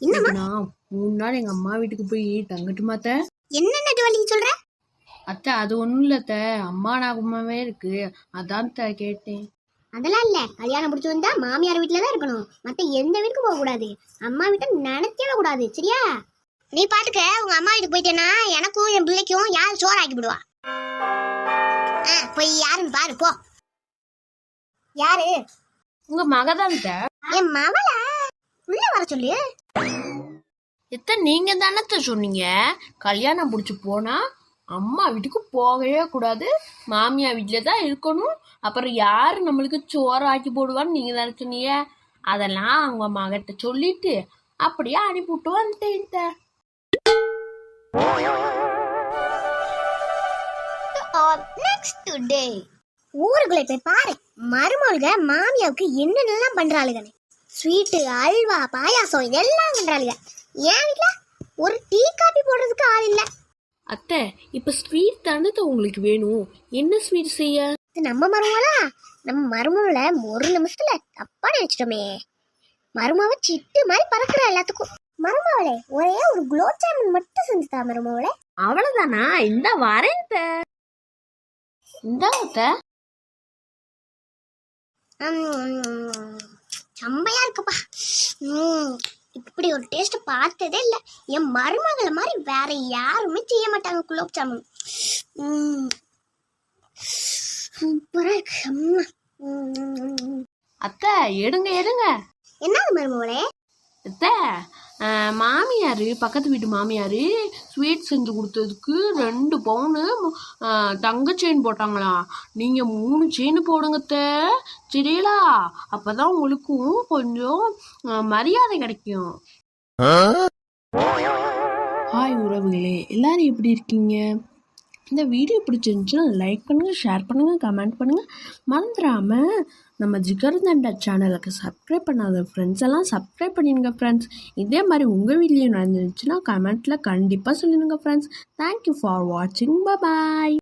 என்னம்மா? நான் மூணு நாள் எங்க அம்மா வீட்டுக்கு போய் தங்கட்டுமா அத்தை? என்னென்ன ஜோலி சொல்ற? அத்தை அது ஒண்ணும் இல்ல அத்தை. அம்மா நாகமாவே இருக்கு. அதான் அத்தை கேட்டேன். அதெல்லாம் இல்ல. கல்யாணம் முடிச்சு வந்தா மாமியார் வீட்டுல தான் இருக்கணும். மத்த எந்த வீட்டுக்கும் போக கூடாது. அம்மா வீட்டை நினைக்கவே கூடாது. சரியா? நீ பாட்டுக்க உங்க அம்மா வீட்டுக்கு போயிட்டேன்னா எனக்கும் என் பிள்ளைக்கும் யார் சோறு ஆக்கி விடுவா போய் யாருன்னு பாரு போ. யாரு? உங்க மகதான் என் மவளா உள்ள வர சொல்லு. எத்த நீங்க தானத்த சொன்னீங்க? கல்யாணம் முடிச்சு போனா அம்மா வீட்டுக்கு போகவே கூடாது. மாமியார் வீட்டில தான் இருக்கணும். அப்புறம் யாரு நம்மளுக்கு சோறு ஆக்கி போடுவான்னு நீங்க தானே சொன்னீங்க? அதெல்லாம் அவங்க மகிட்ட சொல்லிட்டு அப்படியே அனுப்பிவிட்டு வந்துட்டேன் நெக்ஸ்ட் டே ஊருக்குள்ள போய் பாரு. மருமக மாமியாவுக்கு என்னென்னலாம் பண்றாளுகன்னு. ஸ்வீட்டு அல்வா பாயாசம் இதெல்லாம் பண்றாளுக என் வீட்ல ஒரு டீ காபி போடுறதுக்கு ஆள் இல்ல. அத்தை இப்ப ஸ்வீட் தானே உங்களுக்கு வேணும். என்ன ஸ்வீட் செய்ய? இது நம்ம மருமகளா? நம்ம மருமகளை ஒரு நிமிஷத்துல தப்பா நினைச்சிட்டோமே. மருமாவ சிட்டு மாதிரி பறக்குற எல்லாத்துக்கும். மருமவளே ஒரே ஒரு குலோப் ஜாமுன் மட்டும் செஞ்சுதா மருமவளே? அவ்வளவுதானா? இந்த வரேன். இந்தா செம்மையா இருக்குப்பா. உம், இப்படி ஒரு டேஸ்ட் பார்த்ததே இல்லை. என் மருமகளை மாதிரி வேற யாருமே செய்ய மாட்டாங்க குலோப் ஜாமுன். சூப்பரா இருக்கு. அத்தை எடுங்க எடுங்க. என்னது மருமகளே? அத்தை மாமியாரு பக்கத்து வீட்டு மாமியாரு ஸ்வீட் செஞ்சு கொடுத்ததுக்கு ரெண்டு பவுனு தங்க செயின் போட்டாங்களா? நீங்க மூணு செயின் போடுங்க அத்தை. சரிங்களா அப்பதான் உங்களுக்கும் கொஞ்சம் மரியாதை கிடைக்கும். ஹாய் உறவுகளே எல்லாரும் எப்படி இருக்கீங்க? இந்த வீடியோ பிடிச்சிருந்துச்சுன்னா லைக் பண்ணுங்கள் ஷேர் பண்ணுங்கள் கமெண்ட் பண்ணுங்கள் மறந்துடாமல் நம்ம ஜிகர்தண்டா சேனலுக்கு சப்ஸ்கிரைப் பண்ணாத ஃப்ரெண்ட்ஸ் எல்லாம் சப்ஸ்கிரைப் பண்ணிடுங்க ஃப்ரெண்ட்ஸ் இதே மாதிரி உங்கள் வீட்லேயும் நடந்துருந்துச்சுன்னா கமெண்ட்டில் கண்டிப்பாக சொல்லிடுங்க ஃப்ரெண்ட்ஸ் தேங்க்யூ ஃபார் வாட்சிங் பாய்